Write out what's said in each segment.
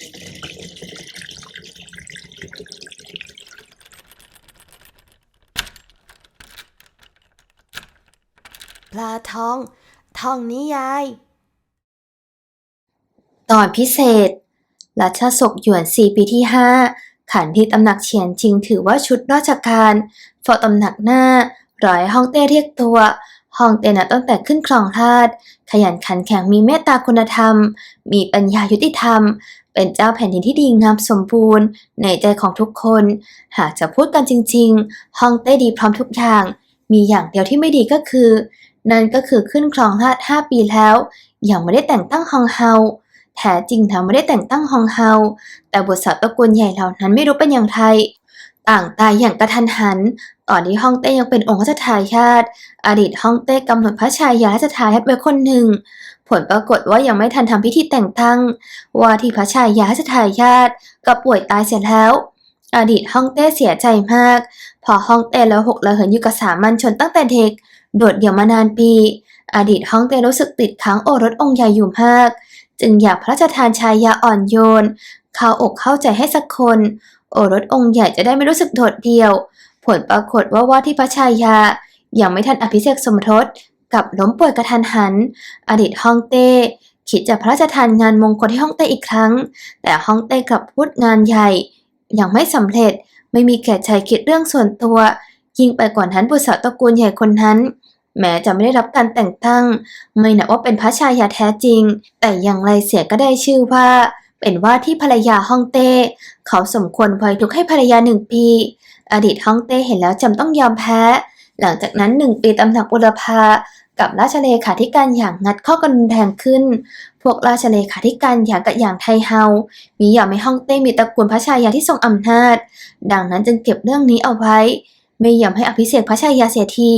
ปลาทอง ทองนิยาย ตอนพิเศษ รัชศกหยวนสี่ปีที่ห้าขันที่ตำหนักเฉียนชิงถือว่าชุดราชการเฝ้าตำหนักหน้า ร้อยฮ่องเต้เรียกตัวฮ่องเต้นะตั้งแต่ขึ้นครองราชขยันขันแข็งมีเมตตาคุณธรรม มีปัญญายุติธรรม เป็นเจ้าแผ่นดินที่ดีงามสมบูรณ์ ในใจของทุกคน หากจะพูดกันจริงๆฮ่องเต้ดีพร้อมทุกอย่าง มีอย่างเดียวที่ไม่ดีก็คือ นั่นก็คือขึ้นครองราชห้าปีแล้ว ยังไม่ได้แต่งตั้งฮองเฮาแท้จริงเธอไม่ได้แต่งตั้งฮองเฮาแต่บุตรสาวตระกูลใหญ่เหล่านั้นไม่รู้เป็นอย่างไรต่างตายอย่างกระทันหัน ตอนนี้ฮ่องเต้ยังเป็นองค์รัชทายาทอดีตฮ่องเต้กำหนดพระชายารัชทายาทไว้คนหนึ่ง ผลปรากฏว่ายังไม่ทันทำพิธีแต่งตั้ง ว่าที่พระชายารัชทายาทก็ป่วยตายเสียแล้ว อดีตฮ่องเต้เสียใจมาก พอฮ่องเต้แล้วหกระเหินอยู่กับสามัญชนตั้งแต่เด็กโดดเดี่ยวมานานปี อดีตฮ่องเต้รู้สึกติดค้างโอรสองค์ใหญ่อยู่มาก จึงอยากพระราชทานชายาอ่อนโยนเข้าอกเข้าใจให้สักคน โอรสองค์ใหญ่จะได้ไม่รู้สึกโดดเดี่ยว ผลปรากฏว่าว่าที่พระชายายังไม่ทันอภิเษกสมรสกับล้มป่วยกระทันหัน อดีตฮ่องเต้คิดจะพระราชทานงานมงคลที่ฮ่องเต้อีกครั้ง แต่ฮ่องเต้กลับพูดงานใหญ่ ยังไม่สำเร็จไม่มีแก่ใจคิดเรื่องส่วนตัว ยิ่งไปกว่านั้นบุตรสาวตระกูลใหญ่คนนั้น แม้จะไม่ได้รับการแต่งตั้ง ไม่นับว่าเป็นพระชายาแท้จริง แต่อย่างไรเสียก็ได้ชื่อว่า เป็นว่าที่ภรรยาฮ่องเต้ เขาสมควรไว้ทุกข์ให้ภรรยาหนึ่งปี อดีตฮ่องเต้เห็นแล้วจำต้องยอมแพ้ หลังจากนั้นหนึ่งปีตำหนักบุรพากับราชเลขาธิการอย่างงัดข้อกันรุนแรงขึ้น พวกราชเลขาธิการอย่างกับอย่างไทเฮา มียอมให้ฮ่องเต้มีตระกูลพระชายาที่ทรงอำนาจ ดังนั้นจึงเก็บเรื่องนี้เอาไว้ ไม่ยอมให้อภิเษกพระชายาเสียที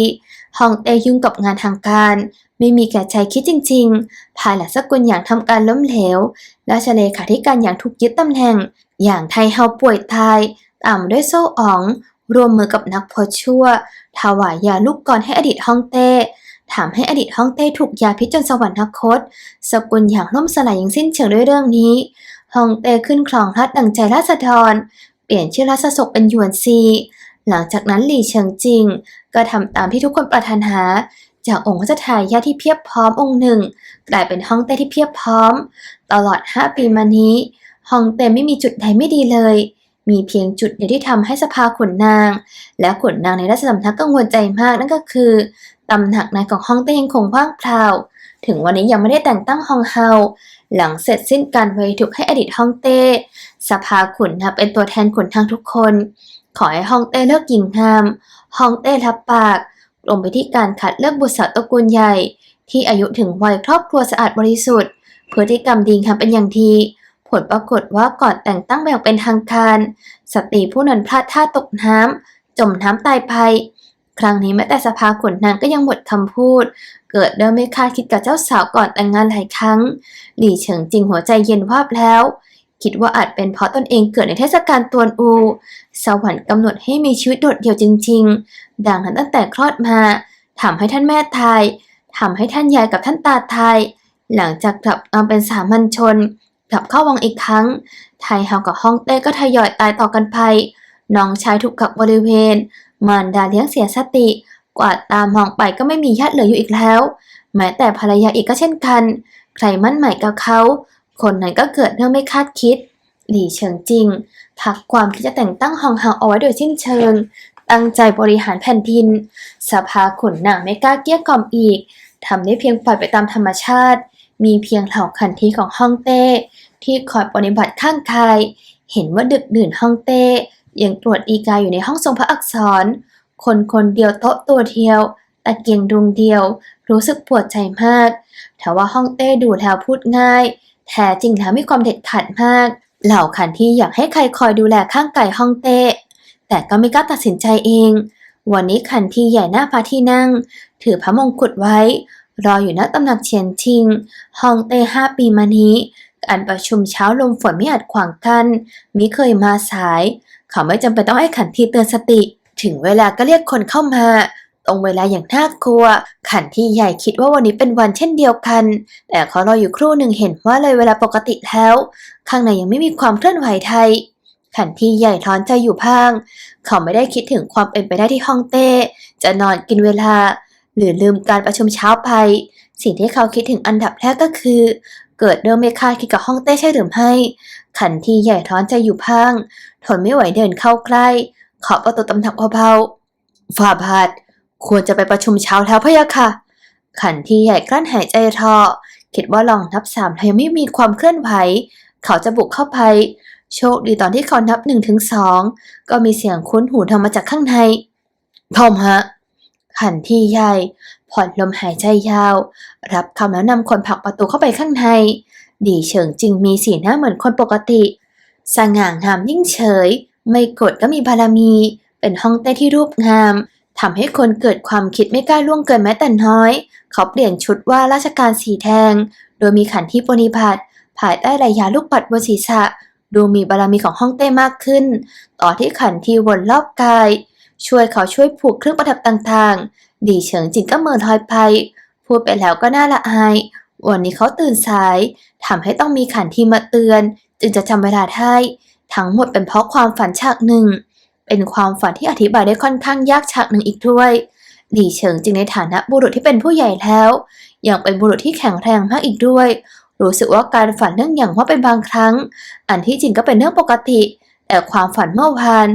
ฮ่องเต้ยุ่งกับงานทางการ ไม่มีแก่ใจคิดจริง ๆ ภายหลังสกุลอย่างทำการล้มเหลว ราชเลขาธิการอย่างถูกยึดตำแหน่ง อย่างไทเฮาป่วยตายตามด้วยโซ่อ๋อง รวมมือกับนักพจน์ชั่ว ถวายยาลูกกรให้อดีตฮ่องเต้ถามให้อดีตฮ่องเต้ถูกยาพิษจนสวรรคต สกุลอย่างล่มสลายอย่างสิ้นเชิงด้วยเรื่องนี้ฮ่องเต้ขึ้นครองราชย์ดังใจราษฎร เปลี่ยนชื่อราชสกเป็นหยวนซี หลังจากนั้นหลี่เฉิงจิง ก็ทำตามที่ทุกคนปรารถนา จากองค์รัชทายาที่เพียบพร้อมองค์หนึ่ง กลายเป็นฮ่องเต้ที่เพียบพร้อม ตลอด 5 ปีมานี้ฮ่องเต้ไม่มีจุดใดไม่ดีเลย มีเพียงจุดเดียวที่ทำให้สภาขุนนาง และขุนนางในราชสำนักกังวลใจมากนั่นก็คือตำหนักนายของฮ่องเต้ยังคงว่างเปล่า ถึงวันนี้ยังไม่ได้แต่งตั้งฮองเฮาหลังเสร็จสิ้นการไว้ทุกข์ให้อดีตฮ่องเต้ สภาขุนนางเป็นตัวแทนขุนทางทุกคน ขอให้ฮ่องเต้เลิกหญิงงามฮ่องเต้รับปากลงไปที่การคัดเลือกบุตรสาวตระกูลใหญ่ ที่อายุถึงวัยครอบครัวสะอาดบริสุทธิ์พฤติกรรมดีงามเป็นอย่างดีผลปรากฏว่าก่อนแต่งตั้งแบบเป็นทางการ สตรีผู้นั้นพลาดท่าตกน้ำจมน้ำตายไปครั้งนี้แม้แต่สภาขุนนางก็ยังหมดคำพูด เกิดเรื่องไม่คาดคิดกับเจ้าสาวก่อนแต่งงานหลายครั้ง หลี่เฉิงจริงหัวใจเย็นวาบแล้ว คิดว่าอาจเป็นเพราะตนเองเกิดในเทศกาลตวนอู สวรรค์กำหนดให้มีชีวิตโดดเดี่ยวจริง ๆ ดังนั้นตั้งแต่คลอดมาทำให้ท่านแม่ทายทำให้ท่านยายกับท่านตาทายหลังจากกลับมาเป็นสามัญชน กลับเข้าวังอีกครั้ง ไทยเฮากับฮ่องเต้ก็ทยอยตายต่อกันไปน้องชายถูกกักบริเวณ มารดาเลี้ยงเสียสติ กวาดตามมองไปก็ไม่มีญาติเหลืออยู่อีกแล้ว แม้แต่ภรรยาอีกก็เช่นกัน ใครมั่นหม่กับเขา คนนั้นก็เกิดเรื่องไม่คาดคิด หลี่เฉิงจริงพักความคิดจะแต่งตั้งฮองเฮาเอาไว้โดยสิ้นเชิง ตั้งใจบริหารแผ่นดิน สภาขุนนางไม่กล้าเกี้ยกล่อมอีกทำได้เพียงปล่อยไปตามธรรมชาติ มีเพียงเหล่าขันทีของฮ่องเต้ ที่คอยปฏิบัติข้างกาย เห็นว่าดึกดื่นฮ่องเต้ยังตรวจอีกาอยู่ในห้องทรงพระอักษร คนคนเดียวโต๊ะตัวเดียวตะเกียงดวงเดียว รู้สึกปวดใจมากแต่ว่าฮ่องเต้ดูแล้วพูดง่าย แท้จริงแล้วมีความเด็ดขาดมาก เหล่าขันที่อยากให้ใครคอยดูแลข้างไกายฮ่องเต้ แต่ก็ไม่กล้าตัดสินใจเอง วันนี้ขันที่ใหญ่หน้าพระที่นั่ง ถือพระมงกุฎไว้ รออยู่ณตำหนักเฉียนชิงฮ่องเต้ห้าปีมานี้การประชุมเช้าลมฝนไม่อาจขวางกัน้นมิเคยมาสาย เขาไม่จำเป็นต้องให้ขันทีเตือนสติ ถึงเวลาก็เรียกคนเข้ามา ตรงเวลาอย่างน่ากลัว ขันที่ใหญ่คิดว่าวันนี้เป็นวันเช่นเดียวกัน แต่เขารออยู่ครู่หนึ่งเห็นว่าเลยเวลาปกติแล้ว ข้างในยังไม่มีความเคลื่อนไหวไทย ขันที่ใหญ่ร้อนใจอยู่พลางเขาไม่ได้คิดถึงความเป็นไปได้ที่ฮ่องเต้ จะนอนกินเวลา หรือลืมการประชุมเช้าไป สิ่งที่เขาคิดถึงอันดับแรกก็คือ เกิดเรื่องไม่คาดคิดกับฮ่องเต้ใช่หรือไม่ขันที่ใหญ่ร้อนใจอยู่พลางทนไม่ไหวเดินเข้าใกล้เคาประตูตำหนักเบาๆฝ่าบาท ควรจะไปประชุมเช้าแล้วพะยะค่ะ ขันที่ใหญ่กลั้นหายใจทอคิดว่าลองนับสามยังไม่มีความเคลื่อนไหว เขาจะบุกเข้าไป โชคดีตอนที่เขานับหนึ่งถึงสองก็มีเสียงคุ้นหูทางมาจากข้างใน ทอมฮะ ขันที่ใหญ่ ผ่อนลมหายใจยาว รับคำแล้วนำคนผลักประตูเข้าไปข้างใน ดีเฉิงจึงมีสีหน้าเหมือนคนปกติ สง่างามยิ่งเฉย ไม่กดก็มีบารมี เป็นห้องเต้ที่รูปงาม ทำให้คนเกิดความคิดไม่กล้าล่วงเกินแม้แต่น้อย เขาเปลี่ยนชุดว่าราชการสีแดงโดยมีขันที่ปนิบัติภายใต้ระยาลูกปัดบนศีรษะ ดูมีบารมีของห้องเต้มากขึ้น ต่อที่ขันที่วนรอบกาย ช่วยเขาช่วยผูกเครื่องประดับต่างๆ ดีเฉิงจิงก็เมินลอยไปพูดไปแล้วก็น่าละอาย วันนี้เขาตื่นสายทำให้ต้องมีขันที่มาเตือน จึงจะจำเวลาได้ ทั้งหมดเป็นเพราะความฝันฉากหนึ่ง เป็นความฝันที่อธิบายได้ค่อนข้างยากฉากหนึ่งอีกด้วยหลี่เฉิงจึงในฐานะบุรุษที่เป็นผู้ใหญ่แล้วยังเป็นบุรุษที่แข็งแรงมากอีกด้วย รู้สึกว่าการฝันเรื่องอย่างว่าเป็นบางครั้ง อันที่จริงก็เป็นเรื่องปกติ แต่ความฝันเมื่อวาน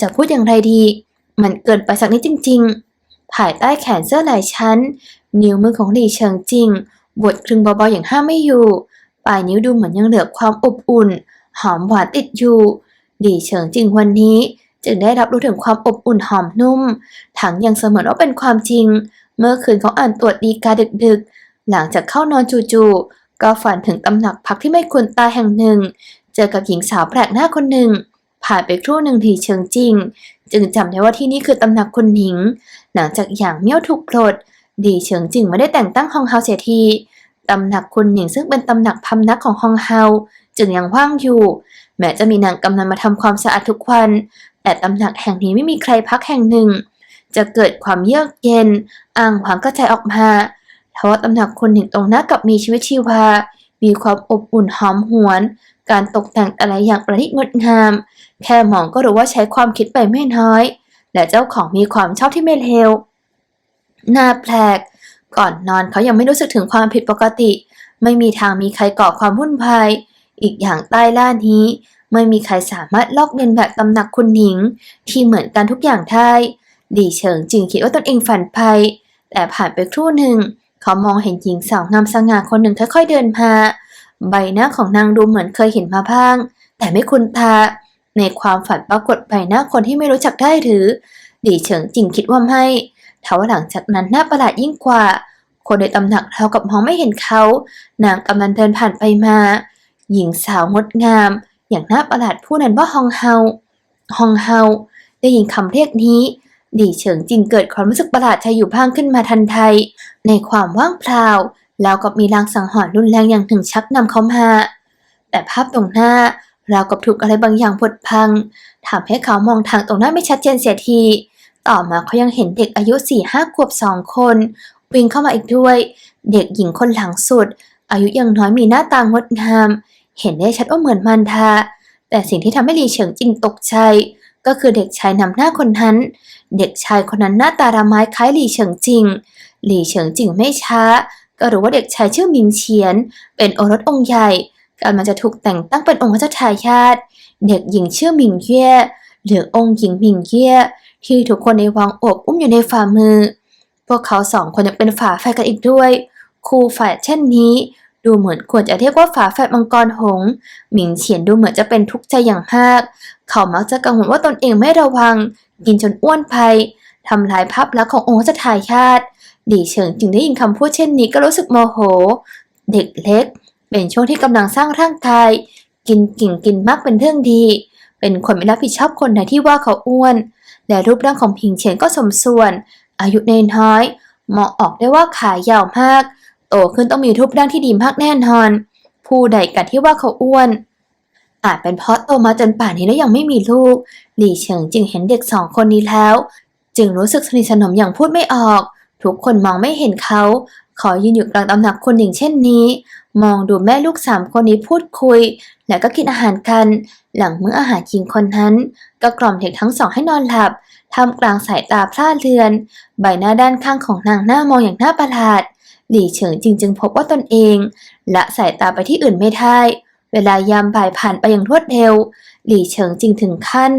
จะพูดอย่างไรดี มันเกินไปสักนิดจริง ๆ ภายใต้แขนเสื้อหลายชั้น นิ้วมือของหลี่เฉิงจริงบดคลึงเบาๆอย่างห้ามไม่อยู่ ปลายนิ้วดูเหมือนยังเหลือความอบอุ่น หอมหวานติดอยู่หลี่เฉิงจริงวันนี้ จึงได้รับรู้ถึงความอบอุ่นหอมนุ่ม ทั้งยังเสมือนว่าเป็นความจริง เมื่อคืนเขาอ่านตรวจดีกาดึกๆ หลังจากเข้านอนจู่ๆก็ฝันถึงตำหนักพักที่ไม่ควรตายแห่งหนึ่ง เจอกับหญิงสาวแปลกหน้าคนหนึ่ง ผ่านไปครู่หนึ่งหลี่เฉิงจริง จึงจำได้ว่าที่นี่คือตำหนักคุณหญิง หลังจากอย่างเมี่ยวถูกปลดหลี่เฉิงจริงไม่ได้แต่งตั้งฮองเฮาเสียทีตำหนักคุณหญิงซึ่งเป็นตำหนักพำนักของฮองเฮาจึงยังว่างอยู่ แม้จะมีนางกำนันมาทำความสะอาดทุกวัน แต่ตำหนักแห่งนี้ไม่มีใครพักแห่งหนึ่ง จะเกิดความเยือกเย็น อ่างขวางกระจายออกมาเพราะว่าตำหนักคุณหญิงตรงหน้ากับมีชีวิตชีวา มีความอบอุ่นหอมหวน การตกแต่งอะไรอย่างประณีตงดงาม แค่มองก็รู้ว่าใช้ความคิดไปไม่น้อย และเจ้าของมีความชอบที่ไม่เลวน่าแปลก ก่อนนอนเขายังไม่รู้สึกถึงความผิดปกติ ไม่มีทางมีใครก่อความวุ่นวาย อีกอย่างใต้ล่านี้ ไม่มีใครสามารถลอกเลียนแบบตำหนักคุณหญิง ที่เหมือนกันทุกอย่างได้หลี่เฉิงจึงคิดว่าตนเองฝันไป แต่ผ่านไปครู่หนึ่ง เขามองเห็นหญิงสาวงามสง่าคนหนึ่งค่อยๆเดินมา ใบหน้าของนางดูเหมือนเคยเห็นมาบ้าง แต่ไม่คุ้นตา ในความฝันปรากฏใบหน้าคนที่ไม่รู้จักได้หรือหลี่เฉิงจริงคิดว่าไม่ทว่าหลังจากนั้นหน้าประหลาดยิ่งกว่า คนในตำหนักเท่ากับมองไม่เห็นเขา นางกำลังเดินผ่านไปมา หญิงสาวงดงาม อย่างน่าประหลาดผู้นั้นว่าฮองเฮา ฮองเฮา ได้ยินคำเรียกนี้หลี่เฉิงจิงเกิดความรู้สึกประหลาดใจอยู่บ้างขึ้นมาทันใดในความว่างเปล่า แล้วกับมีลางสังหรณ์รุนแรงอย่างถึงชักนำเขามา แต่ภาพตรงหน้าเรากับถูกอะไรบางอย่างพดพังทำให้เขามองทางตรงหน้าไม่ชัดเจนเสียที ต่อมาเขายังเห็นเด็กอายุสี่ห้าขวบสองคน วิ่งเข้ามาอีกด้วย เด็กหญิงคนหลังสุด อายุยังน้อยมีหน้าตางดงาม เห็นได้ชัดว่าเหมือนมันทาแต่สิ่งที่ทำให้หลีเฉิงจิงตกใจก็คือเด็กชายนำหน้าคนนั้น เด็กชายคนนั้นหน้าตาระไม้คล้ายหลี่เฉิงจิง หลี่เฉิงจิงไม่ช้า ก็รู้ว่าเด็กชายชื่อมิงเฉียน เป็นโอรสองค์ใหญ่กำลังจะถูกแต่งตั้งเป็นองค์พระทายาทเด็กหญิงชื่อมิงเย่หรือองค์หญิงมิงเย่ที่ทุกคนในวังโอบอุ้มอยู่ในฝ่ามือ พวกเขาสองคนยังเป็นฝาแฝดกันอีกด้วย คู่แฝดเช่นนี้ ดูเหมือนควรจะเรียกว่าฝาแฝดมังกรหงส์หมิงเฉียนดูเหมือนจะเป็นทุกข์ใจอย่างมาก เขามักจะกังวลว่าตนเองไม่ระวัง กินจนอ้วนไปทำลายภาพลักษณ์ขององค์พรายชาทหลี่เฉิงจึงได้ยินคำพูดเช่นนี้ก็รู้สึกโมโห เด็กเล็ก เป็นช่วงที่กำลังสร้างร่างกาย กินกิ่งกินมากเป็นเรื่องดี เป็นคนไม่รับผิดชอบคนไหนที่ว่าเขาอ้วน และรูปร่างของพิงเฉียนก็สมส่วน อายุน้อยๆมองออกได้ว่าขายาวมาก โตขึ้นต้องมีรูปร่างที่ดีมากแน่นอน ผู้ใดกันที่ว่าเขาอ้วน อาจเป็นเพราะโตมาจนป่านนี้แล้วยังไม่มีลูก หลี่เฉิงจึงเห็นเด็กสองคนนี้แล้ว จึงรู้สึกสนิทสนมอย่างพูดไม่ออก ทุกคนมองไม่เห็นเขา ขอยืนอยู่กลางตำหนักคนหนึ่งเช่นนี้ มองดูแม่ลูกสามคนนี้พูดคุย แล้วก็กินอาหารกัน หลังมื้ออาหารหญิงคนนั้น ก็กล่อมเด็กทั้งสองให้นอนหลับท่ามกลางสายตาพร่าเรือน ใบหน้าด้านข้างของนางหน้ามองอย่างน่าประหลาด หลี่เฉิงจริงจึงพบว่าตนเองละสายตาไปที่อื่นไม่ได้ เวลายามบ่ายผ่านไปอย่างรวดเร็ว หลี่เฉิงจริงถึงขั้น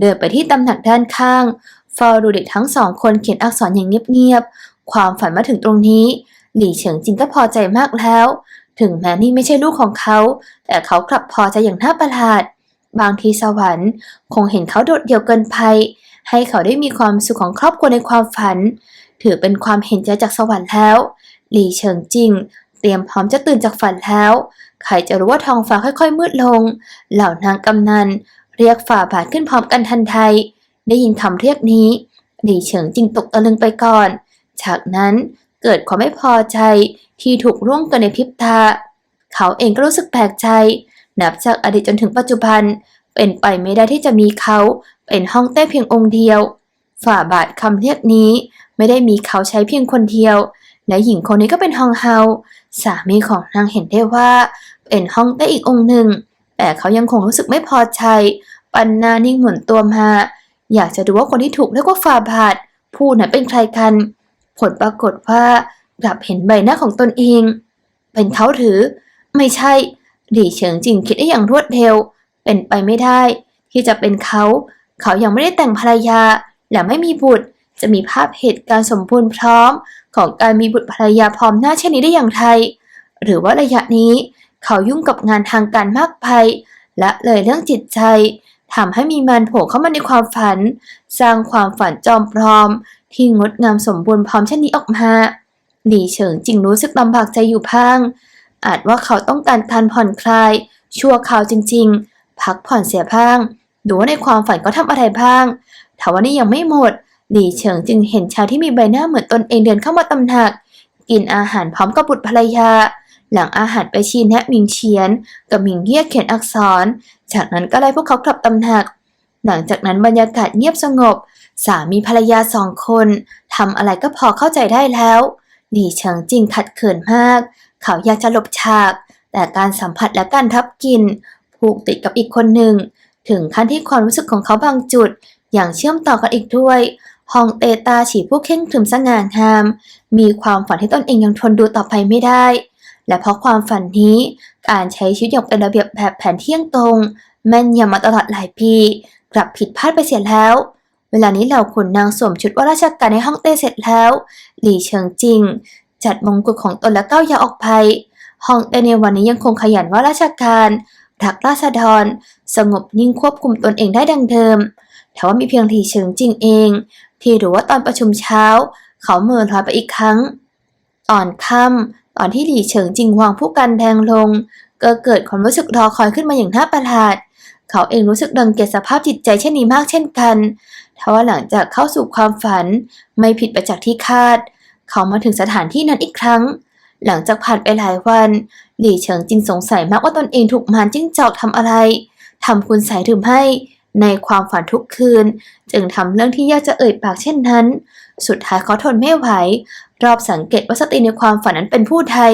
เดินไปที่ตำหนักด้านข้างเฝ้าดูเด็กทั้งสองคนเขียนอักษรอย่างเงียบๆ ความฝันมาถึงตรงนี้ หลี่เฉิงจริงก็พอใจมากแล้ว ถึงแม้นี่ไม่ใช่ลูกของเขา แต่เขากลับพอใจอย่างน่าประหลาด บางทีสวรรค์ คงเห็นเขาโดดเดี่ยวเกินไป ให้เขาได้มีความสุขของครอบครัวในความฝัน ถือเป็นความเห็นใจจากสวรรค์แล้ว หลี่เฉิงจริงเตรียมพร้อมจะตื่นจากฝันแล้ว ใครจะรู้ว่าท้องฟ้าค่อยๆ มืดลง เหล่านางกำนัน เรียกฝ่าบาทขึ้นพร้อมกันทันใดได้ยินคำเรียกนี้ หลี่เฉิงจริงตกตะลึงไปก่อน จากนั้นเกิดความไม่พอใจที่ถูกร่วงกินในพริบตา เขาเองก็รู้สึกแปลกใจ นับจากอดีตจนถึงปัจจุบัน เป็นไปไม่ได้ที่จะมีเขาเป็นห้องเต้เพียงองค์เดียว ฝ่าบาทคำเรียกนี้ไม่ได้มีเขาใช้เพียงคนเดียว และหญิงคนนี้ก็เป็นฮองเฮาสามีของนางเห็นได้ว่าเป็นห้องเต้อีกองค์หนึ่ง แต่เขายังคงรู้สึกไม่พอใจ ปันนานิ่งหมุนตัวมา อยากจะดูว่าคนที่ถูกเรียกว่าฝ่าบาทผู้นั้นเป็นใครกัน ผลปรากฏว่ากลับเห็นใบหน้าของตนเอง เป็นเขาหรือ ไม่ใช่หลี่เฉิงจริงคิดได้อย่างรวดเร็ว เป็นไปไม่ได้ ที่จะเป็นเขา เขายังไม่ได้แต่งภรรยา และไม่มีบุตร จะมีภาพเหตุการณ์สมบูรณ์พร้อม ของการมีบุตรภรรยาพร้อมหน้าเช่นนี้ได้อย่างไร หรือว่าระยะนี้เขายุ่งกับงานทางการมากไปและเลยเรื่องจิตใจทำให้มีมารโผล่เข้ามาในความฝัน สร้างความฝันจอมปลอม ที่งดงามสมบูรณ์พร้อมเช่นนี้ออกมาหลี่เฉิงจริงรู้สึกลำบากใจอยู่พังอาจว่าเขาต้องการการผ่อนคลาย ชั่วคราวจริง ๆ พักผ่อนเสียพังดูว่าในความฝันก็ทำอะไรบ้างแต่ว่านี่ยังไม่หมด หลี่เฉิงจึงเห็นชายที่มีใบหน้าเหมือนตนเองเดินเข้ามาตำหนัก กินอาหารพร้อมกับบุตรภรรยา หลังอาหารไปชี้แนะมิงเฉียน กับมิงเยี่ยเขียนอักษร จากนั้นก็ไล่พวกเขากลับตำหนัก หลังจากนั้นบรรยากาศเงียบสงบ สามีภรรยาสองคนทำอะไรก็พอเข้าใจได้แล้ว หลี่เฉิงจริงขัดเขินมาก เขาอยากจะหลบฉาก แต่การสัมผัสและการทับกินผูกติดกับอีกคนหนึ่ง ถึงขั้นที่ความรู้สึกของเขาบางจุด อย่างเชื่อมต่อกันอีกด้วย ฮองเตตาฉีผู้เข่งขรึมสง่างาม มีความฝันที่ตนเองยังทนดูต่อไปไม่ได้ และเพราะความฝันนี้การใช้ชีวิตอย่างเป็นระเบียบแบบแผนเที่ยงตรง แม่นยำมาตลอดหลายปี กลับผิดพลาดไปเสียแล้ว เวลานี้เหล่าขุนนางสวมชุดว่าราชการในห้องเต้เสร็จแล้ว หลี่เฉิงจริง จัดมงกุฎของตนและก้าวยาออกไปห้องเต้ในวันนี้ยังคงขยันว่าราชการรักราษฎร สงบนิ่งควบคุมตนเองได้ดังเดิมแต่ว่ามีเพียงหลี่เฉิงจริงเอง ที่รู้ว่าตอนประชุมเช้า เขาเมินลอยไปอีกครั้ง ตอนค่ำตอนที่หลี่เฉิงจิงวางผู้กันแทงลง ก็เกิดความรู้สึกรอคอยขึ้นมาอย่างน่าประหลาด เขาเองรู้สึกดังเกียจสภาพจิตใจเช่นนี้มากเช่นกันทว่าหลังจากเข้าสู่ความฝัน ไม่ผิดไปจากที่คาด เขามาถึงสถานที่นั้นอีกครั้ง หลังจากผ่านไปหลายวัน หลี่เฉิงจิงสงสัยมากว่าตนเองถูกมารจิ้งจอกทำอะไรทำคุณใส่หรือไม่ ในความฝันทุกคืน จึงทำเรื่องที่ยากจะเอ่ยปากเช่นนั้น สุดท้ายเขาทนไม่ไหว รอบสังเกตว่าสตรีในความฝันนั้นเป็นผู้ไทย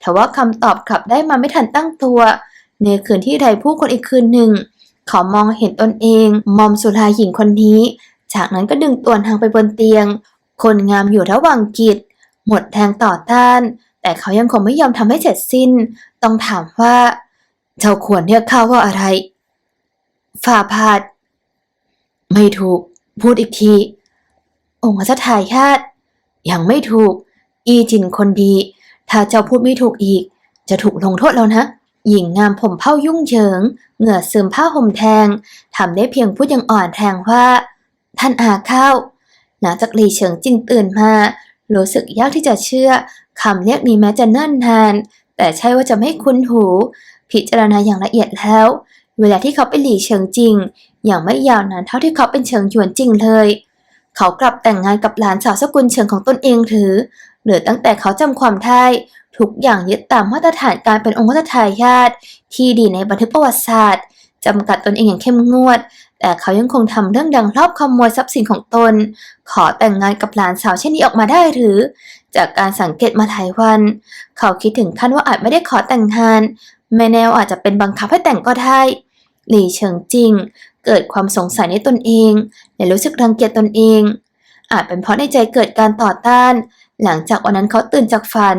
แต่ว่าคำตอบกลับได้มาไม่ทันตั้งตัว ในคืนที่ใดผู้คนอีกคืนหนึ่ง เขามองเห็นตนเองมอมสุราหญิงคนนี้ จากนั้นก็ดึงตัวนางไปบนเตียง คนงามอยู่ระหว่างกิจ หมดแรงต่อต้าน แต่เขายังคงไม่ยอมทำให้เสร็จสิ้น ต้องถามว่าเจ้าควรเรียกข้าว่าอะไร ฝ่าพาด ไม่ถูก พูดอีกที องค์รัชทายาทยังไม่ถูก อีจินคนดี ถ้าเจ้าพูดไม่ถูกอีก จะถูกลงโทษแล้วนะ หญิงงามผมเผ้ายุ่งเหยิง เหงื่อซึมผ้าห่มแทงทำได้เพียงพูดอย่างอ่อนแทงว่า ท่านอาข้าวหลังจากหลีเฉิงจิงตื่นมา รู้สึกยากที่จะเชื่อคำเรียกนี้แม้จะเนิ่นนาน แต่ใช่ว่าจะไม่คุ้นหู พิจารณาอย่างละเอียดแล้ว เวลาที่เขาเป็นหลี่เฉิงจริง อย่างไม่ยาวนานเท่าที่เขาเป็นเฉิงหยวนจริงเลย เขากลับแต่งงานกับหลานสาวสกุลเฉิงของตนเองหรือ เหรือตั้งแต่เขาจำความได้ทุกอย่างยึดตามมาตรฐานการเป็นองค์รัชทายาทที่ดีในบันทึกประวัติศาสตร์จำกัดตนเองอย่างเข้มงวด แต่เขายังคงทำเรื่องดังรอบขโมยทรัพย์สินของตน ขอแต่งงานกับหลานสาวเช่นนี้ออกมาได้หรือ จากการสังเกตมาหลายวัน เขาคิดถึงขั้นว่าอาจไม่ได้ขอแต่งงาน ไม่แน่ว่าอาจจะเป็นบังคับให้แต่งก็ได้ หลี่เฉิงจริงเกิดความสงสัยในตนเองและรู้สึกรังเกียจตนเอง อาจเป็นเพราะในใจเกิดการต่อต้าน หลังจากวันนั้นเขาตื่นจากฝัน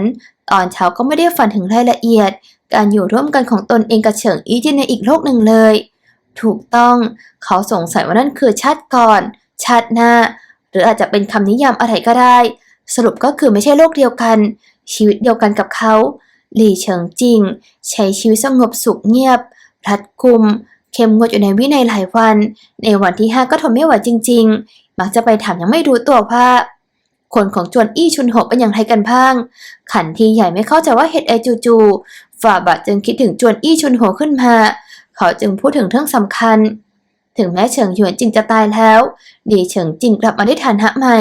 ตอนเช้าก็ไม่ได้ฝันถึงรายละเอียด การอยู่ร่วมกันของตนเองกับเฉิงอี้จินในอีกโลกหนึ่งเลย ถูกต้องเขาสงสัยว่านั่นคือชาติก่อน ชาติหน้า หรืออาจจะเป็นคำนิยามอะไรก็ได้ สรุปก็คือไม่ใช่โลกเดียวกัน ชีวิตเดียวกันกับเขาหลี่เฉิงจริงใช้ชีวิตสงบสุขเงียบ รัดกุม เข้มงวดอยู่ในวินัยหลายวัน ในวันที่ห้าก็ทนไม่ไหวจริง ๆ มักจะไปถามยังไม่รู้ตัวว่าคนของจวนอี้ชุนหกเป็นอย่างไรกันบ้าง ขันทีใหญ่ไม่เข้าใจว่าเหตุไอจู่ๆฝ่าบาทจึงคิดถึงจวนอี้ชุนโหขึ้นมา เขาจึงพูดถึงเรื่องสำคัญ ถึงแม้เฉิงหยวนจริงจะตายแล้วหลี่เฉิงจริงกลับมาได้ฐานะใหม่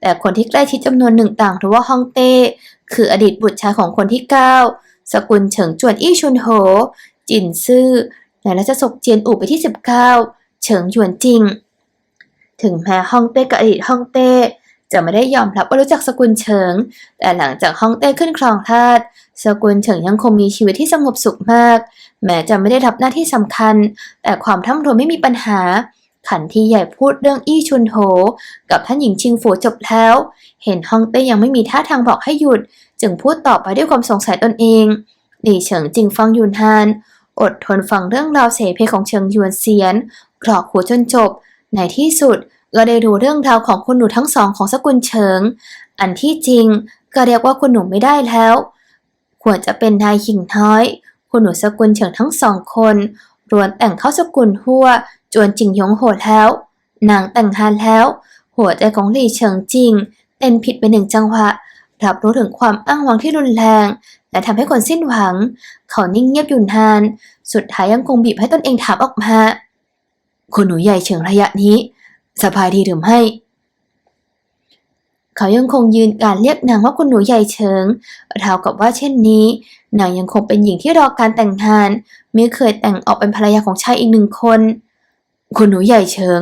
แต่คนที่ใกล้ชิดจำนวนหนึ่งต่างรือว่าฮ่องเต้ คืออดีตบุตรชายของคนที่เก้าสกุลเฉิงจวนอี้ชุนโห จินซื่อ และราชสกเจียนอู่ไปที่ 19 เฉิงหยวนจริง ถึงแม้ฮ่องเต้กับอดีตฮ่องเต้จะไม่ได้ยอมรับว่ารู้จักสกุลเฉิง แต่หลังจากฮ่องเต้ขึ้นครองราชสกุลเฉิงยังคงมีชีวิตที่สงบสุขมาก แม้จะไม่ได้รับหน้าที่สำคัญ แต่ความร่ำรวยไม่มีปัญหา ขันทีใหญ่พูดเรื่องอี้ชุนโห กับท่านหญิงชิงฝูจบแล้ว เห็นฮ่องเต้ยังไม่มีท่าทางบอกให้หยุด จึงพูดต่อไปด้วยความสงสัยตนเองหลี่เฉิงจึงฟังยูนฮาน อดทนฟังเรื่องราวเสเพของเฉิงหยวนเซียนกรอกหูจนจบ ในที่สุดก็ได้รู้เรื่องราวของคุณหนูทั้งสองของสกุลเฉิง อันที่จริงก็เรียกว่าคุณหนูไม่ได้แล้ว ควรจะเป็นนายหญิงน้อย คุณหนูสกุลเฉิงทั้งสองคนรวนแต่งเข้าสกุลหัวจวนจิงยงโหดแล้วนางแต่งงานแล้ว หัวใจของหลี่เฉิงจริงเต้นผิดไปหนึ่งจังหวะรับรู้ถึงความอ้างว้างที่รุนแรง และทำให้คนสิ้นหวัง เขานิ่งเงียบอยู่นาน สุดท้ายยังคงบีบให้ตนเองถามออกมาคุณหนูใหญ่เฉิงระยะนี้สบายดีหรือไม่เขายังคงยืนการเรียกนางว่าคุณหนูใหญ่เฉิงราวกับว่าเช่นนี้ นางยังคงเป็นหญิงที่รอการแต่งงานไม่เคยแต่งออกเป็นภรรยาของชายอีกหนึ่งคน คุณหนูใหญ่เฉิง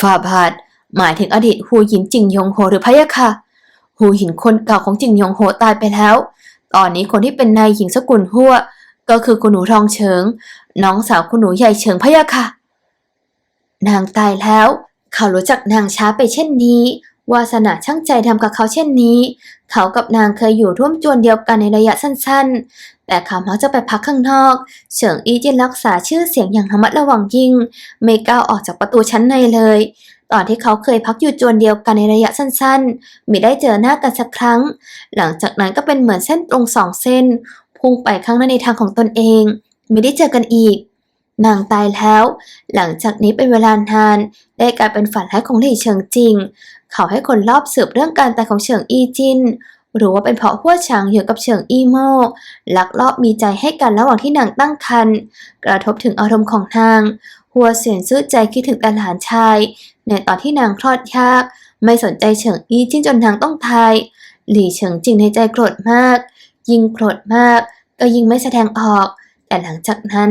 ฝ่าบาทหมายถึงอดีตฮูหยินจิงยงโฮหรือพะยะค่ะฮูหยินคนเก่าของจิงยงโฮตายไปแล้ว ตอนนี้คนที่เป็นนายหญิงสกุลหัวก็คือคุณหนูทองเฉิง น้องสาวคุณหนูใหญ่เฉิงพะยะค่ะ นางตายแล้ว เขารู้จักนางช้าไปเช่นนี้ วาสนาช่างใจทำกับเขาเช่นนี้ เขากับนางเคยอยู่ร่วมจวนเดียวกันในระยะสั้นๆ แต่เขามักจะไปพักข้างนอก เฉิงอี้จินรักษาชื่อเสียงอย่างระมัดระวังยิ่ง ไม่ก้าวออกจากประตูชั้นในเลย ตอนที่เขาเคยพักอยู่จวนเดียวกันในระยะสั้นๆไม่ได้เจอหน้ากันสักครั้ง หลังจากนั้นก็เป็นเหมือนเส้นตรงสองเส้น พุ่งไปข้างหน้าในทางของตนเองไม่ได้เจอกันอีก นางตายแล้ว หลังจากนี้เป็นเวลานาน ได้กลายเป็นฝันร้ายของหลี่เฉิงจริง เขาให้คนรอบสืบเรื่องการตายของเฉิงอีจินหรือว่าเป็นเพราะหัวฉางเหยื่อกับเฉิงอีโม่ลักลอบมีใจให้กันระหว่างที่นางตั้งครรภ์กระทบถึงอารมณ์ของนาง หัวเสียนซื่อใจคิดถึงแต่หลานชาย ในตอนที่นางคลอดยาก ไม่สนใจเฉิงอี้จินจนนางต้องตาย หลี่เฉิงจริงในใจโกรธมาก ยิ่งโกรธมาก ก็ยิ่งไม่แสดงออก แต่หลังจากนั้น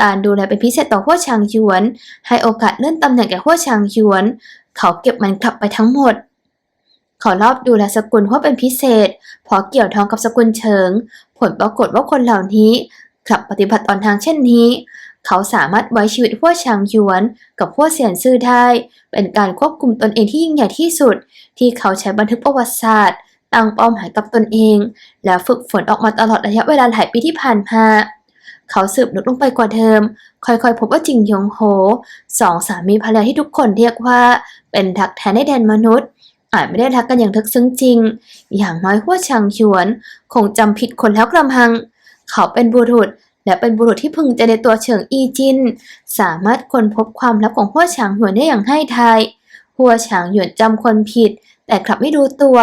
การดูแลเป็นพิเศษต่อหัวชางหยวน ให้โอกาสเลื่อนตำแหน่งแก่หัวชางหยวน เขาเก็บมันกลับไปทั้งหมด เขารอบดูแลสกุลหัวเป็นพิเศษพราะเกี่ยวทองกับสกุลเฉิง ผลปรากฏว่าคนเหล่านี้กลับปฏิบัติตอนทางเช่นนี้ เขาสามารถไว้ชีวิตหัวชางหยวน กับหัวเสียนซื่อได้ เป็นการควบคุมตนเองที่ยิ่งใหญ่ที่สุด ที่เขาใช้บันทึกประวัติศาสตร์ตั้งเป้าหมายกับตนเอง และฝึกฝนออกมาตลอดระยะเวลาหลายปีที่ผ่านมาเขาสืบลึกลงไปกว่าเดิม ค่อยๆ พบว่าจิงยงโฮสองสามีภรรยาที่ทุกคนเรียกว่า เป็นรักแท้ในแดนมนุษย์ อาจไม่ได้รักกันอย่างทึกซึ้งจริง อย่างน้อยหัวชางหยวน คงจำผิดคนแล้วกระมัง เขาเป็นบุรุษ และเป็นบุรุษที่พึงใจในตัวเฉิงอีจิน สามารถค้นพบความลับของหัวฉางหยวนได้อย่างให้ทายหัวฉางหยวนจำคนผิด แต่กลับไม่รู้ตัว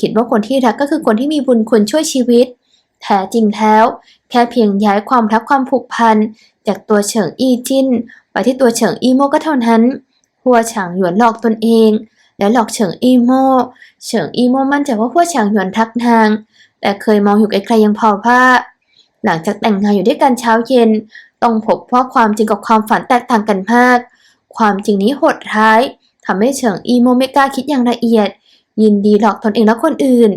คิดว่าคนที่รักก็คือคนที่มีบุญคุณช่วยชีวิตแท้จริงแล้ว แค่เพียงย้ายความรักความผูกพัน จากตัวเฉิงอีจินไปที่ตัวเฉิงอีโมก็เท่านั้น หัวฉางหยวนหลอกตนเอง และหลอกเฉิงอีโมเฉิงอีโมมั่นใจว่าหัวฉางหยวนทักนาง แต่เคยมองอยู่ไกลๆยังพอว่า หลังจากแต่งงานอยู่ด้วยกันเช้าเย็น ต้องพบว่าความจริงกับความฝันแตกต่างกันมาก ความจริงนี้โหดร้ายทำให้เฉิงอีโมไม่กล้าคิดอย่างละเอียด ยินดีหลอกตนเองและคนอื่น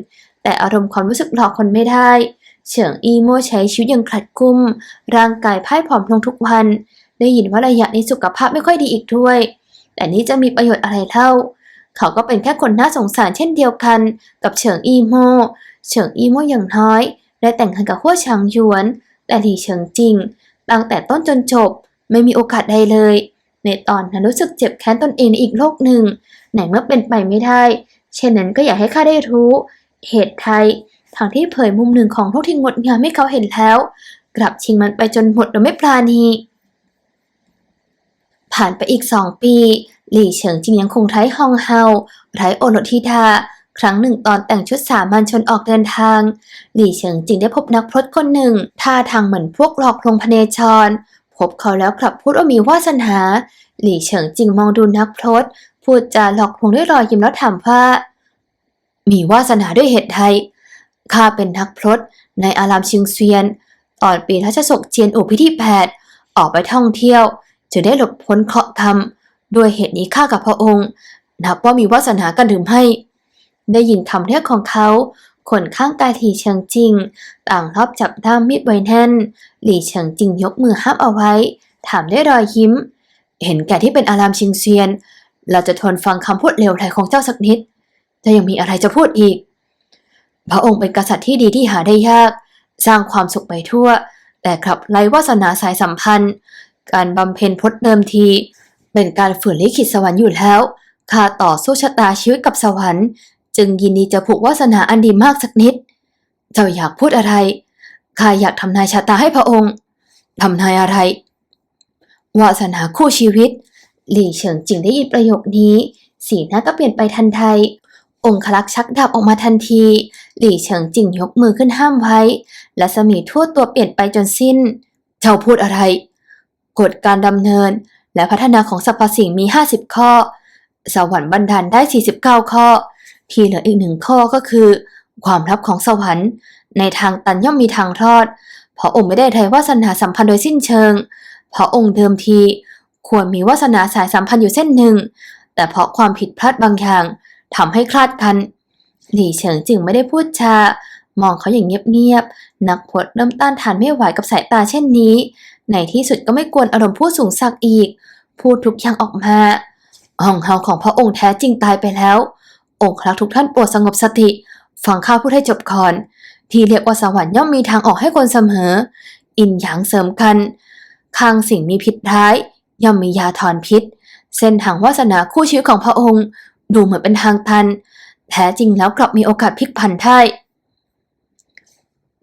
แต่อารมณ์ความรู้สึกหลอกคนไม่ได้ เฉิงอีโมใช้ชีวิตอย่างขัดกุ้ม ร่างกายพ่ายผอมลงทุกวัน ได้ยินว่าระยะนี้สุขภาพไม่ค่อยดีอีกด้วย แต่นี่จะมีประโยชน์อะไรเท่า เขาก็เป็นแค่คนน่าสงสารเช่นเดียวกัน กับเฉิงอีโม เฉิงอีโมอย่างน้อย ได้แต่งงานกับหัวชางหยวน แต่หลี่เฉิงจริง ตั้งแต่ต้นจนจบไม่มีโอกาสใดเลย ในตอนนั้นรู้สึกเจ็บแค้นตนเองในอีกโลกหนึ่ง ไหนเมื่อเป็นไปไม่ได้ เช่นนั้นก็อยากให้ข้าได้รู้ เหตุไทยทางที่เผยมุมหนึ่งของโลกที่งดงามให้เขาเห็นแล้ว กลับชิงมันไปจนหมดโดยไม่ปราณี ผ่านไปอีกสองปี หลี่เฉิงจริงยังคงไร้ฮองเฮาไร้โอรสธิดา ครั้งหนึ่งตอนแต่งชุดสามัญชนออกเดินทาง หลี่เฉิงจิงได้พบนักพรตคนหนึ่ง ท่าทางเหมือนพวกหลอกลวงพเนจร พบเขาแล้วกลับพูดว่ามีวาสนา หลี่เฉิงจิงมองดูนักพรตพูดจาหลอกลวงด้วยรอยยิ้มแล้วถามว่า มีวาสนาด้วยเหตุใดข้าเป็นนักพรตในอารามชิงเซียน ตอนปีราชสกเจียนอู่พิธีแพทย์ออกไปท่องเที่ยวจะได้หลบพ้นเคราะห์กรรมด้วยเหตุนี้ข้ากับพระองค์ นับว่ามีวาสนากันหรือไม่ ได้ยินคำเรียกของเขาคนข้างกายทีเฉิงจิง ต่างรอบจับด้ามมีดไว้แน่น หลี่เฉิงจิงยกมือห้ามเอาไว้ ถามด้วยรอยยิ้ม เห็นแก่ที่เป็นอารามชิงเซียน เราจะทนฟังคำพูดเลวไหลของเจ้าสักนิดจะยังมีอะไรจะพูดอีก พระองค์เป็นกษัตริย์ที่ดีที่หาได้ยาก สร้างความสุขไปทั่ว แต่กลับไร้วาสนาสายสัมพันธ์ การบำเพ็ญพจน์เดิมที เป็นการฝืนลิขิตสวรรค์อยู่แล้วข้าต่อสู้ชะตาชีวิตกับสวรรค์ จึงยินดีจะผูกวาสนาอันดีมากสักนิด เจ้าอยากพูดอะไรข้าอยากทำนายชะตาให้พระองค์ทำนายอะไร วาสนาคู่ชีวิต หลี่เฉิงจิงได้ยินประโยคนี้ สีหน้าก็เปลี่ยนไปทันใดองคลักษ์ชักดาบออกมาทันที หลี่เฉิงจิงยกมือขึ้นห้ามไว้ และสมีทั่วตัวเปลี่ยนไปจนสิ้น เจ้าพูดอะไร กฎการดำเนินและพัฒนาของสรรพสิ่งมี 50 ข้อ สวรรค์บันดาลได้ 49 ข้อ ที่เหลืออีกหนึ่งข้อก็คือ ความลับของสวรรค์ ในทางตันย่อมมีทางรอดเพราะองค์ไม่ได้ไทยวาสนาสัมพันธ์โดยสิ้นเชิงเพราะองค์เดิมที ควรมีวาสนาสายสัมพันธ์อยู่เส้นหนึ่ง แต่เพราะความผิดพลาดบางอย่างทำให้คลาดกันหลี่เฉิงจึงไม่ได้พูดชามองเขาอย่างเงียบๆนักพจน์เริ่มต้านทานไม่ไหวกับสายตาเช่นนี้ ในที่สุดก็ไม่กวนอารมณ์ผู้สูงศักดิ์อีก พูดทุกอย่างออกมาห้องเฮาของพระองค์แท้จริงตายไปแล้ว องค์ครักษ์ทุกท่านโปรดสงบสติ ฟังข้าพูดให้จบก่อน ที่เรียกว่าสวรรค์ย่อมมีทางออกให้คนเสมอ อินหยางเสริมกันข้างสิ่งมีพิษร้าย ย่อมมียาถอนพิษ เส้นทางวาสนาคู่ชีวิตของพระองค์ ดูเหมือนเป็นทางตัน แท้จริงแล้วกลับมีโอกาสพลิกผันได้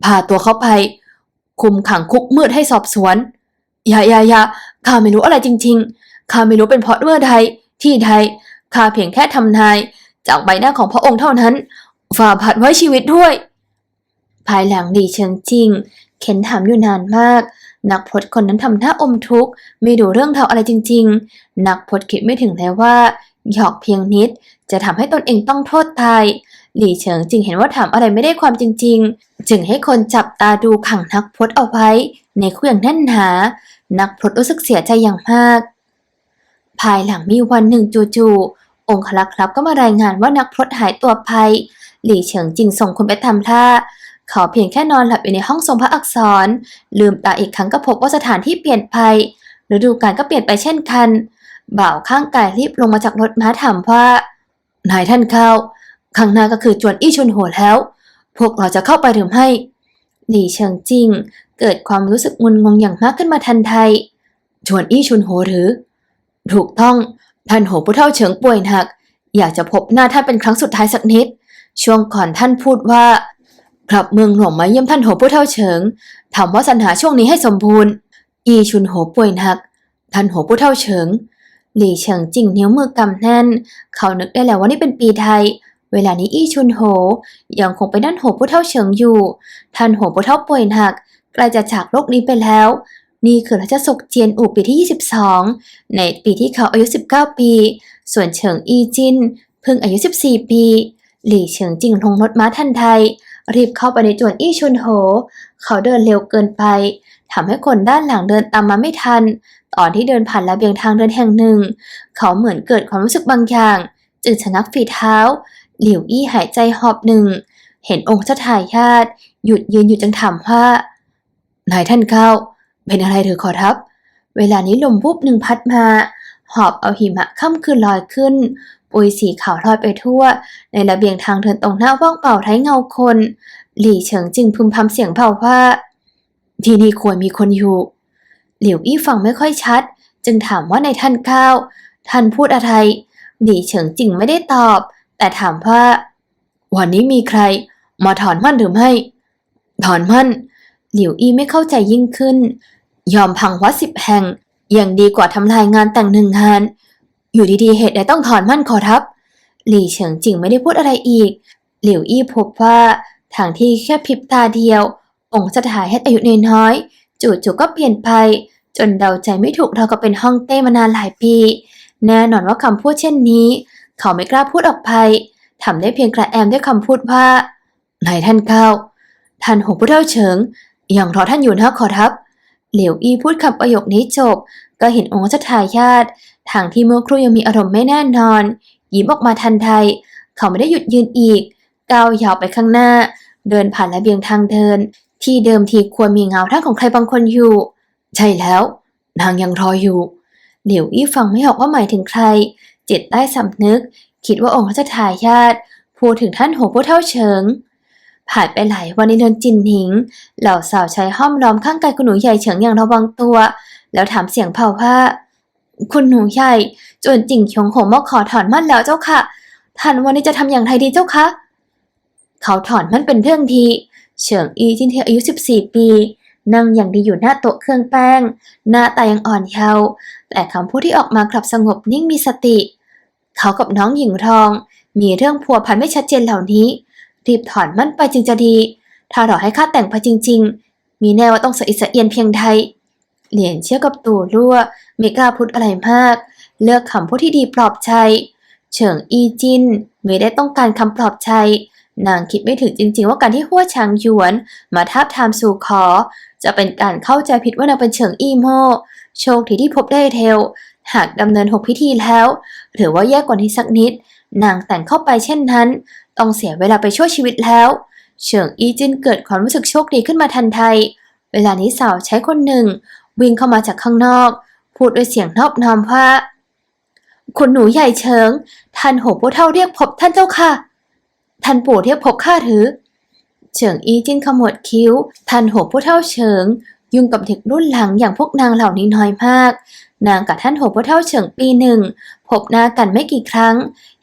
พาตัวเข้าไป คุมขังคุกมืดให้สอบสวนอย่าอย่าอย่าข้าไม่รู้อะไรจริง ๆ ข้าไม่รู้เป็นเพราะเมื่อใดที่ใดข้าเพียงแค่ทำนาย จากใบหน้าของพระองค์เท่านั้นฝ่าผัดไว้ชีวิตด้วย ภายหลังดีเชิงจริง เข็นถามอยู่นานมาก นักพจน์คนนั้นทำหน้าอมทุกข์ไม่ดูเรื่องเท่าอะไรจริง ๆ นักพจน์คิดไม่ถึงเลยว่าหยอกเพียงนิด จะทำให้ตนเองต้องโทษตายหลี่เฉิงจึงเห็นว่าถามอะไรไม่ได้ความจริง ๆ จึงให้คนจับตาดูขังนักพจน์เอาไว้ ในคุกอย่างแน่นหนา นักพจน์รู้สึกเสียใจอย่างมาก ภายหลังมีวันหนึ่งจู่ๆ องคลักษ์ครับก็มารายงานว่านักพรตหายตัวไป หลี่เฉิงจิงส่งคนไปทำท่า เขาเพียงแค่นอนหลับอยู่ในห้องทรงพระอักษร ลืมตาอีกครั้งก็พบว่าสถานที่เปลี่ยนไปฤดูกาลก็เปลี่ยนไปเช่นกัน บ่าวข้างกายรีบลงมาจากรถม้าถามว่า นายท่านเข้า ข้างหน้าก็คือจวนอี้ชุนโหแล้ว พวกเราจะเข้าไปหรือไม่ หลี่เฉิงจิงเกิดความรู้สึกงุนงงอย่างมากขึ้นมาทันใดจวนอี้ชุนโหหรือ ถูกต้อง ท่านโหผู้เท่าเฉิงป่วยหนัก อยากจะพบหน้าท่านเป็นครั้งสุดท้ายสักนิด ช่วงก่อนท่านพูดว่า กลับเมืองหลวงมาเยี่ยมท่านโหผู้เท่าเฉิงถามว่าสรรหาช่วงนี้ให้สมบูรณ์ อีชุนโหป่วยหนัก ท่านโหผู้เท่าเฉิง หลี่เฉิงจิงนิ้วมือกำแน่น เขานึกได้แล้วว่านี่เป็นปีไทย เวลานี้อี้ชุนโหยังคงไปนั่นโหผู้เท่าเฉิงอยู่ ท่านโหผู้เท่าป่วยหนักใกล้จะจากโลกนี้ไปแล้ว นี่คือราชสกเจียนอู่ปีที่ 22 ในปีที่เขาอายุ 19 ปี ส่วนเฉิงอีจินเพิ่งอายุ 14 ปี หลี่เฉิงจิงลงรถม้าทันใดรีบเข้าไปในจวนอี้ชุนโห เขาเดินเร็วเกินไปทำให้คนด้านหลังเดินตามมาไม่ทัน ตอนที่เดินผ่านระเบียงทางเดินแห่งหนึ่ง เขาเหมือนเกิดความรู้สึกบางอย่าง จึงชะงักฝีเท้า หลิวอี้หายใจหอบหนึ่ง เห็นองค์เจ้าทายาทหยุดยืนอยู่จึงถามว่า นายท่านเก้า เป็นอะไรหรือขอรับ เวลานี้ลมวูบหนึ่งพัดมา หอบเอาหิมะค่ำคืนลอยขึ้น ปุยสีขาวลอยไปทั่ว ในระเบียงทางเดินตรงหน้าว่างเปล่าไร้เงาคน หลี่เฉิงจึงพึมพำเสียงเบาว่า ที่นี่ควรมีคนอยู่ หลิวอี้ฟังไม่ค่อยชัด จึงถามว่าในท่านเก้าวท่านพูดอะไร หลี่เฉิงจิงไม่ได้ตอบ แต่ถามว่า วันนี้มีใคร มาถอนมั่นหรือไม่ ถอนมั่น หลิวอี้ไม่เข้าใจยิ่งขึ้น ยอมพังวัดสิบแห่งยังดีกว่าทำลายงานแต่งหนึ่งงาน อยู่ดีๆเหตุใดต้องถอนมั่นขอรับ หลี่เฉิงจิงไม่ได้พูดอะไรอีก หลิวอี้พบว่าทางที่แค่พริบตาเดียว องค์สถายให้อายุน้อยจู่ๆก็เปลี่ยนไป จนเดาใจไม่ถูกเราก็เป็นห้องเต้มานานหลายปี แน่นอนว่าคำพูดเช่นนี้ เขาไม่กล้าพูดออกไปทำได้เพียงกระแอมด้วยคำพูดว่านายท่านเก้าท่านหงผู้เท่าเฉิงยังรอท่านอยู่นะขอรับ เหลียวอี้พูดคำประโยคนี้จบ ก็เห็นองค์ชทายาททางที่เมื่อครู่ยังมีอารมณ์ไม่แน่นอน ยิ้มออกมาทันใดเขาไม่ได้หยุดยืนอีกก้าวยาวไปข้างหน้า เดินผ่านระเบียงทางเดิน ที่เดิมทีควรมีเงาท่าของใครบางคนอยู่ ใช่แล้ว นางยังรออยู่ เหลียวอี้ฟังไม่ออกว่าหมายถึงใคร จิตใต้สำนึก คิดว่าองค์รัชทายาทพูดถึงท่านโหผู้เท่าเฉิง ผ่านไปหลายวันในเดือนจินหิง เหล่าสาวใช้ห้อมล้อมข้างกายคุณหนูใหญ่เฉิงอย่างระวังตัว แล้วถามเสียงเผาว่า คุณหนูใหญ่จวนจิงชงหงมาขอถอนมั่นแล้วเจ้าค่ะ ท่านวันนี้จะทำอย่างไรดีเจ้าคะ เขาถอนมั่นเป็นเรื่องทีเฉิงอีจินเทียอายุ 14 ปี นั่งอย่างดีอยู่หน้าโต๊ะเครื่องแป้ง หน้าตายังอ่อนเยาว์แต่คำพูดที่ออกมากลับสงบนิ่งมีสติ เขากับน้องหญิงทอง มีเรื่องพัวพันไม่ชัดเจนเหล่านี้ รีบถอนมันไปจึงจะดี ถ้ารอให้ข้าแต่งไปจริง ๆ มีแน่ว่าต้องสะอิดสะเอียนเพียงใดเหรียญเชื่อกับตู่รั่วไม่กล้าพูดอะไรมาก เลือกคำพูดที่ดีปลอบใจ เฉิงอีจินไม่ได้ต้องการคำปลอบใจ นางคิดไม่ถึงจริง ๆ ว่าการที่หัวชางหยวน มาทาบทามสู่ขอ จะเป็นการเข้าใจผิดว่านางเป็นเฉิงอีโมโชคดีที่พบได้เร็วหากดำเนินหกพิธีแล้ว หรือว่าแย่กว่านี้สักนิด นางแต่งเข้าไปเช่นนั้น ต้องเสียเวลาไปช่วยชีวิตแล้ว เฉิงอีจินเกิดความรู้สึกโชคดีขึ้นมาทันใดเวลานี้สาวใช้คนหนึ่ง วิ่งเข้ามาจากข้างนอก พูดด้วยเสียงนอบน้อมว่าคุณหนูใหญ่เฉิง ท่านโหผู้เท่าเรียกพบท่านเจ้าค่ะ ท่านปู่เรียกพบข้าหรือ เฉิงอีจินขมวดคิ้ว ท่านโหผู้เท่าเฉิง ยุ่งกับเด็กรุ่นหลังอย่างพวกนางเหล่านี้น้อยมาก นางกับท่านโหผู้เท่าเฉิงปีหนึ่ง พบหน้ากันไม่กี่ครั้ง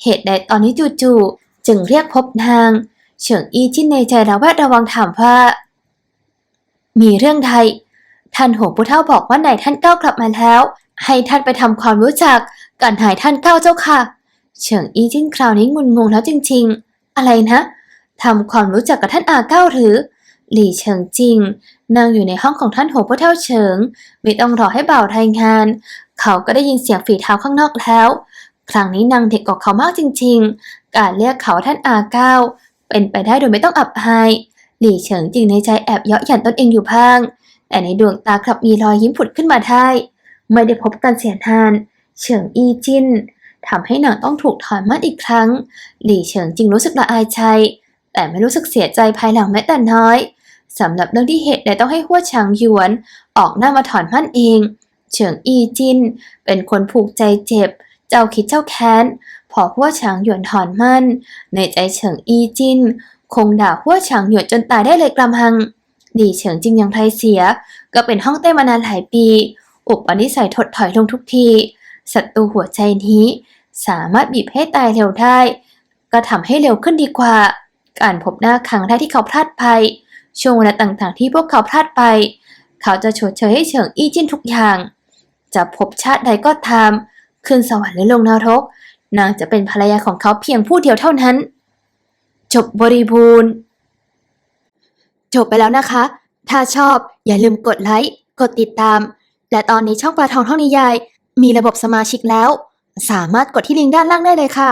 เหตุใดตอนนี้จู่ๆ จึงเรียกพบนาง เฉิงอี้จินในใจระแวดระวังถามว่า มีเรื่องใดท่านโหผู้เท่าบอกว่านายท่านเก้ากลับมาแล้ว ให้ท่านไปทำความรู้จักกับนายท่านเก้าเจ้าค่ะ เฉิงอี้จิ้นคราวนี้งุนงงแล้วจริง ๆ อะไรนะทำความรู้จักกับท่านอาเก้าหรือ หลี่เฉิงจริงนั่งอยู่ในห้องของท่านโหผู้เท่าเฉิงไม่ต้องรอให้บ่าวรายงาน เขาก็ได้ยินเสียงฝีเท้าข้างนอกแล้ว ครั้งนี้นางเด็กกว่าเขามากจริงๆ การเรียกเขาท่านอาเก้าเป็นไปได้โดยไม่ต้องอับอายหลี่เฉิงจริงในใจแอบเยาะหยันตนเองอยู่พางแต่ในดวงตากลับมีรอยยิ้มผุดขึ้นมาได้ไม่ได้พบกันเสียนานเฉิงอีจินทำให้นางต้องถูกถอนมั่นอีกครั้ง หลี่เฉิงจริงรู้สึกละอายใจ แต่ไม่รู้สึกเสียใจภายหลังแม้แต่น้อยสำหรับเรื่องที่เหตุใดต้องให้หัวชางหยวน ออกหน้ามาถอนมั่นเอง เฉิงอีจินเป็นคนผูกใจเจ็บ เจ้าคิดเจ้าแค้น พอหัวฉางหยวนถอนมั่น ในใจเฉิงอีจิน คงด่าหัวฉางหยวนจนตายได้เลยกลำหังหลี่เฉิงจริงยังไทยเสีย ก็เป็นห้องเต้มานานหลายปี อุปนิสัยถดถอยลงทุกทีศัตรูหัวใจนี้ สามารถบีบให้ตายเร็วได้ ก็ทำให้เร็วขึ้นดีกว่า การพบหน้าครั้งแรกที่เขาพลาดไปช่วงเวลาต่างๆ ที่พวกเขาพลาดไป เขาจะชดเชยให้เฉิงอี้จิ้นทุกอย่าง จะพบชาติใดก็ตามขึ้นสวรรค์หรือลงนรก นางจะเป็นภรรยาของเขาเพียงผู้เดียวเท่านั้น จบบริบูรณ์ จบไปแล้วนะคะ ถ้าชอบอย่าลืมกดไลค์ กดติดตาม และตอนนี้ช่องปลาทองท่องนิยาย มีระบบสมาชิกแล้ว สามารถกดที่ลิงก์ด้านล่างได้เลยค่ะ